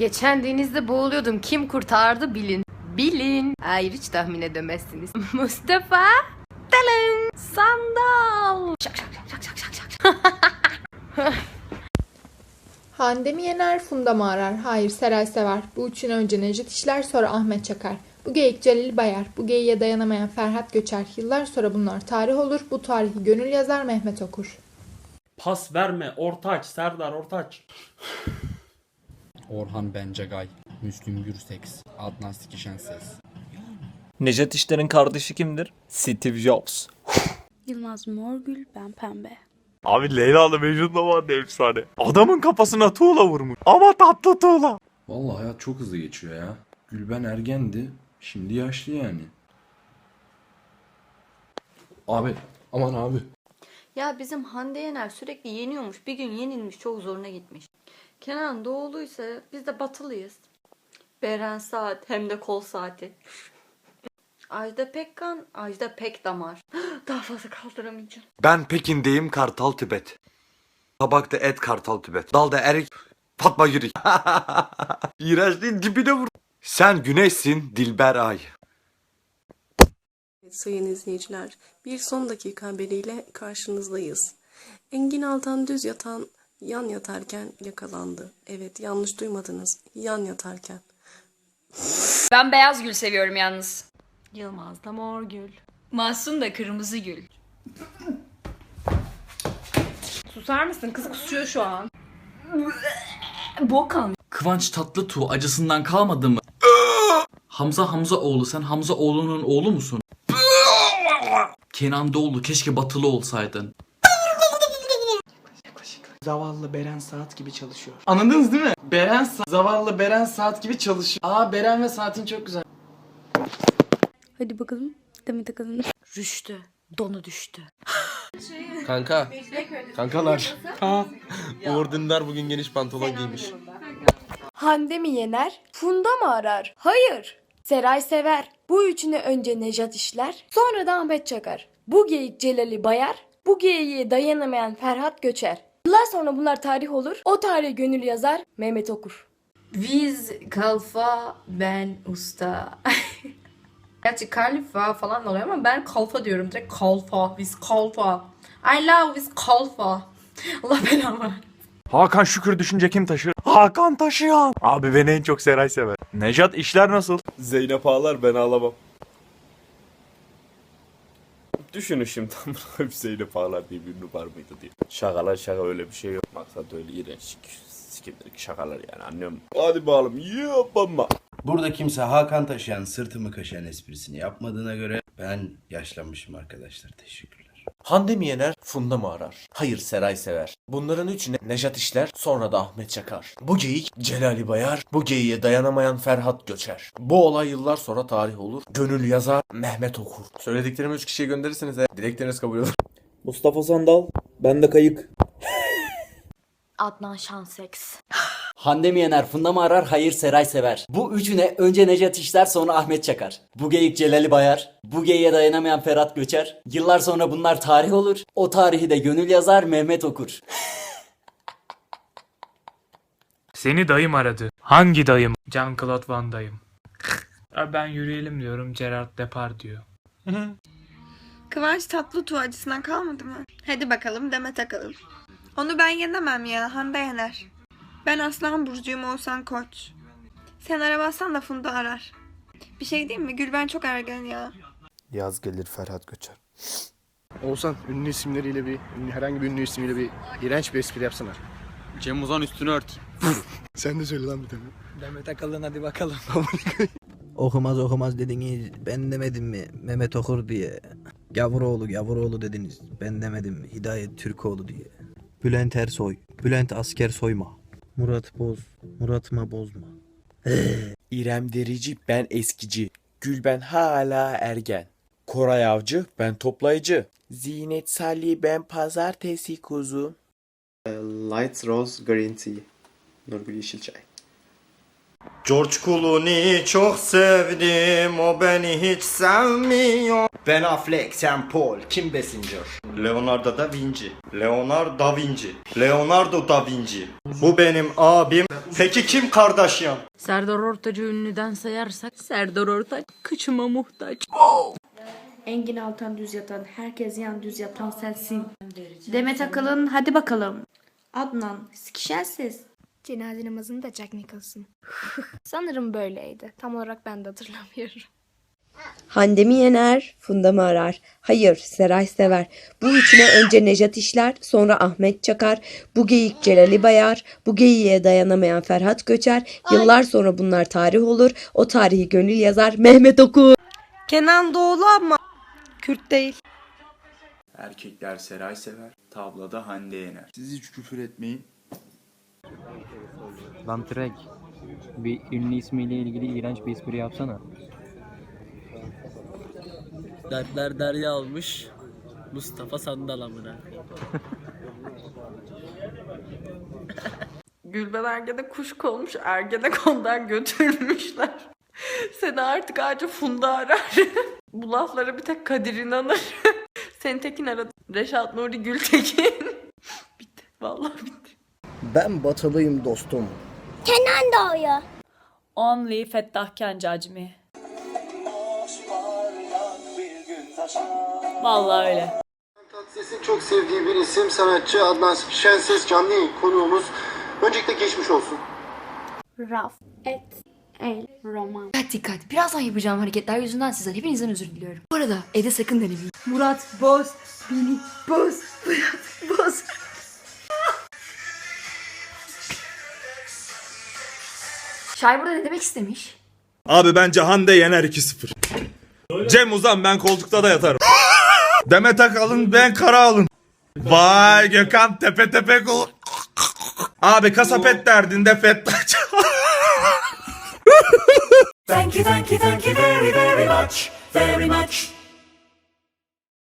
Geçen denizde boğuluyordum. Kim kurtardı bilin. Bilin. Hayır hiç tahmin edemezsiniz. Mustafa Talın Sandal. Şak şak şak şak şak şak. Hande mi yener, Funda mı arar? Hayır, Seray sever. Bu üçün önce Necdet işler, sonra Ahmet Çakar. Bu geyik Celil Bayar. Bu geyiğe dayanamayan Ferhat Göçer. Yıllar sonra bunlar tarih olur. Bu tarihi gönül yazar Mehmet Okur. Pas verme. Ortaç. Serdar Ortaç. Orhan Bencegay, Müslüm Gürseks, Adnan Sikişenses. Necdet İşler'in kardeşi kimdir? Steve Jobs. Yılmaz Morgül, ben pembe. Abi Leyla'lı Mecnun da vardı efsane. Adamın kafasına tuğla vurmuş. Ama tatlı tuğla. Vallahi hayat çok hızlı geçiyor ya. Gülben ergendi. Şimdi yaşlı yani. Abi. Aman abi. Ya bizim Hande Yener sürekli yeniyormuş. Bir gün yenilmiş çok zoruna gitmiş. Kenan Doğuluysa biz de batılıyız. Beren Saat hem de kol saati. Ajda Pekkan, Ajda Pek damar. Daha fazla kaldıramayacağım. Ben Pekin'deyim Kartal Tibet. Tabakta et Kartal Tibet. Dalda erik Fatma Yürü. İğrençliğin dibine vur. Sen güneşsin Dilber Ay. Sayın izleyiciler, bir son dakika haberiyle karşınızdayız. Engin Altan düz yatan yan yatarken yakalandı. Evet yanlış duymadınız. Yan yatarken. Ben beyaz gül seviyorum yalnız. Yılmaz da mor gül. Mahsun da kırmızı gül. Susar mısın? Kız kusuyor şu an. Bokan. Kıvanç Tatlıtuğ acısından kalmadı mı? Hamza Hamzaoğlu sen Hamzaoğlu'nun oğlu musun? Kenan Doğulu keşke batılı olsaydın. Zavallı Beren Saat gibi çalışıyor. Anladınız değil mi? Beren Sa- zavallı Beren Saat gibi çalışıyor. Aa Beren ve Saat'in çok güzel. Hadi bakalım. Demet Akalın. Rüştü. Donu düştü. Kanka. Kankalar. Uğur Dündar bugün geniş pantolon giymiş. Hande mi yener, Funda mı arar? Hayır. Seray sever. Bu üçünü önce Nejat işler, sonra da Ahmet Çakar. Bu geyik Celal'i bayar, bu geyiğe dayanamayan Ferhat Göçer. Yıllar sonra bunlar tarih olur, o tarih gönül yazar Mehmet Okur. Viz, kalfa, ben usta. Gerçi kalfa falan oluyor ama ben kalfa diyorum direkt kalfa, viz kalfa. I love viz kalfa. Allah belamı. Hakan Şükür düşünce kim taşır? Hakan taşıyan. Abi beni en çok Seray sever. Nejat işler nasıl? Zeynep ağlar ben ağlamam. Düşünün şimdi tam bir Zeynep ağlar diye bir ünlü var mıydı diye. Şakalar şaka öyle bir şey yok. Maksat öyle iğrenç sikimdirik şakalar yani anlıyorum. Hadi bakalım yapma. Burada kimse Hakan taşıyan sırtımı kaşıyan esprisini yapmadığına göre ben yaşlanmışım arkadaşlar. Teşekkürler. Hande mi yener, Funda mı arar? Hayır Seray sever. Bunların üçüne Nejat işler, sonra da Ahmet Çakar. Bu geyik Celali Bayar, bu geyiğe dayanamayan Ferhat Göçer. Bu olay yıllar sonra tarih olur. Gönül yazar Mehmet Okur. Söylediklerimi 3 kişiye gönderirseniz eğer dilekleriniz kabul olur. Mustafa Sandal, ben de kayık. Adnan Şanseks. Hande mi yener, Funda mı arar? Hayır Seray sever. Bu üçüne önce Nejat işler, sonra Ahmet Çakar. Bu geyik Celal'i bayar. Bu geyiğe dayanamayan Ferhat Göçer. Yıllar sonra bunlar tarih olur. O tarihi de gönül yazar Mehmet Okur. Seni dayım aradı. Hangi dayım? Jean-Claude Van dayım. ben yürüyelim diyorum Gerard Depardieu. Kıvanç Tatlıtuğ acısından kalmadı mı? Hadi bakalım Demet Akalın. Onu ben yenemem ya, Hande yener. Ben aslan burcuyum olsan koç. Sen aramazsan da Funda arar. Bir şey diyeyim mi? Gülben çok ergen ya. Yaz gelir Ferhat Göçer. Oğuzhan ünlü isimleriyle bir, ünlü, herhangi bir ünlü ismiyle bir iğrenç bir espri yapsana. Cem Uzan üstünü ört. Sen de söyle lan bir tane. Demet Akalın hadi bakalım. Okumaz okumaz dediniz. Ben demedim mi? Mehmet Okur diye. Gavuroğlu Gavuroğlu dediniz. Ben demedim? Hidayet Türkoğlu diye. Bülent Ersoy. Bülent asker soyma. Murat Boz. Murat'ma bozma. İrem Derici, ben eskici. Gülben hala ergen. Koray Avcı, ben toplayıcı. Zinet Salih, ben pazartesi kuzu. Light Rose Green Tea. Nurgül Yeşilçay. George Clooney'i çok sevdim, o beni hiç sevmiyor. Ben Affleck, sen Paul, Kim Basinger? Leonardo da Vinci. Leonardo da Vinci. Leonardo da Vinci. Bu benim abim. Peki kim Kardashian? Serdar Ortaç'ı ünlüden sayarsak Serdar Ortaç kıçıma muhtaç. Engin Altan düz yatan, herkes yan düz yatan sensin. Demet Akalın hadi bakalım. Adnan sikişensiz. Cenaze namazını da Jack Nicholson. Sanırım böyleydi. Tam olarak ben de hatırlamıyorum. Hande mi yener, Funda mı arar? Hayır, Seray sever. Bu üçüne önce Nejat işler, sonra Ahmet Çakar. Bu geyik Celali Bayar, bu geyiğe dayanamayan Ferhat Göçer. Yıllar sonra bunlar tarih olur. O tarihi gönül yazar Mehmet Okur. Kenan Doğulu ama Kürt değil. Erkekler Seray sever, tablada Hande yener. Siz hiç küfür etmeyin. Lan Trek, bir ünlü ismiyle ilgili iğrenç bir espri yapsana. Dertler derya almış. Mustafa Sandal amına. Gülben Ergen'e kuş konmuş Ergenekon'dan götürmüşler. Seni artık ağaca Funda arar. Bu laflara bir tek Kadir inanır. Seni Tekin aradı. Reşat Nuri Gültekin. bitti. Vallahi bitti. Ben batılıyım dostum. Kenan doğuyor. Only Fettah Kencacı mı? Vallahi öyle. Tatlıses'in çok sevdiği bir isim sanatçı Adnan Şenses canlı yayın konuğumuz. Öncelikle geçmiş olsun. Raf. Et. El. Roman. Dikkat dikkat. Birazdan yapacağım hareketler yüzünden sizden hepinizden özür diliyorum. Bu arada evde sakın denemeyin. Murat Boz. Beni Boz. Murat Boz. Şair burada ne demek istemiş? Abi bence Hande yener 2-0. Cem Uzan ben koltukta da yatarım. Demet Akalın ben kara alın. Vay Gökhan tepe tepe kol. Abi kasapet derdinde fettaç. Thank you, thank you, thank you very, very much, very much.